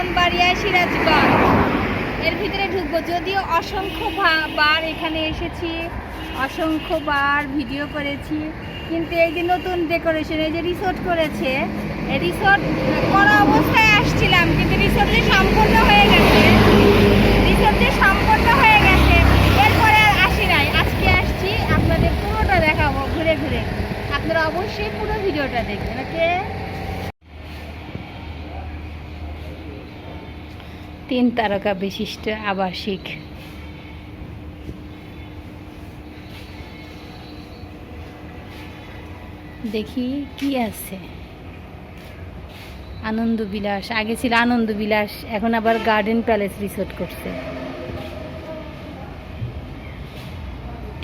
ব্রাহ্মণবাড়িয়ায় সিরাজগঞ্জ। এর ভিতরে ঢুকবো। যদিও অসংখ্য বার এখানে এসেছি, অসংখ্য বার ভিডিও করেছি, কিন্তু এই যে নতুন ডেকোরেশন এই যে রিসোর্ট করেছে রিসোর্ট করা অবস্থায় আসছিলাম, কিন্তু রিসোর্ট যে সম্পূর্ণ হয়ে গেছে রিসোর্ট যে সম্পূর্ণ হয়ে গেছে, এরপরে আর আসি নাই। আজকে আসছি, আপনাদের পুরোটা দেখাবো ঘুরে ঘুরে। আপনারা অবশ্যই পুরো ভিডিওটা দেখবেন, ওকে? তিন তারকা বিশিষ্ট আবাসিক। দেখি কি আছে। আনন্দ বিলাস আগে ছিল আনন্দ বিলাস এখন আবার গার্ডেন প্যালেস রিসোর্ট করছে।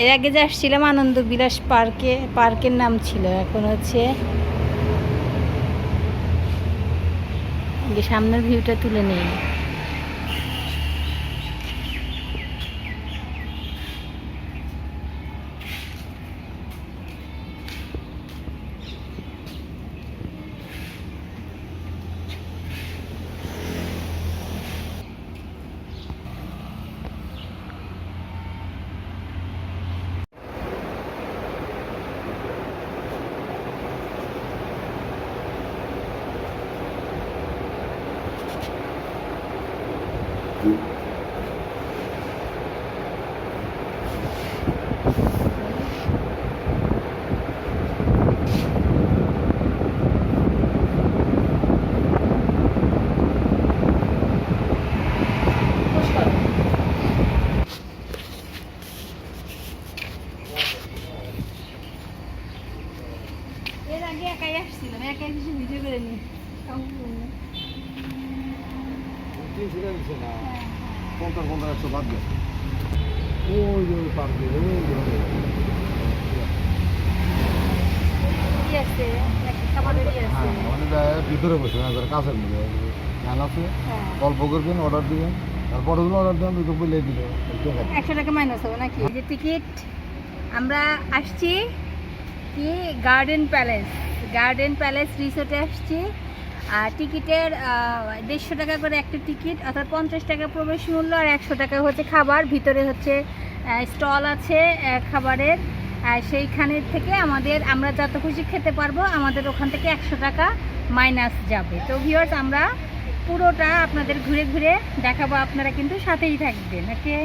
এর আগে যে আসছিলাম আনন্দ বিলাস পার্কে, পার্কের নাম ছিল, এখন হচ্ছে সামনের ভিউটা তুলে নেই। এর আগে একাই আসছিলাম একাই কিছু ভিডিও করে নি দিচ্ছে না। পঞ্চাশ পঞ্চাশ একশো বাদ গেছে। ওই যে ওই পার্কে ওই হ্যাঁ ওখানে যায় ভিতরে বসে কাছের মধ্যে ধান আছে। হ্যাঁ। গল্প করবেন অর্ডার দিবেন। তারপরে অর্ডার দেবেন দুটো বলে দিল। একশো টাকা মাইনাস হবে নাকি? যে টিকিট আমরা আসছি কি? গার্ডেন প্যালেস গার্ডেন প্যালেস রিসোর্টে আসছি। আর টিকিটের দেড়শো টাকা করে একটা টিকিট, অর্থাৎ পঞ্চাশ টাকা প্রবেশ মূল্য আর একশো টাকা হচ্ছে খাবার। ভিতরে হচ্ছে স্টল আছে খাবারের। সেইখানের থেকে আমাদের, আমরা যত খুশি খেতে পারব, আমাদের ওখান থেকে একশো টাকা মাইনাস যাবে। তো ভিউয়ার্স আমরা পুরোটা আপনাদের ঘুরে ঘুরে দেখাবো। আপনারা কিন্তু সাথেই থাকবেন ওকে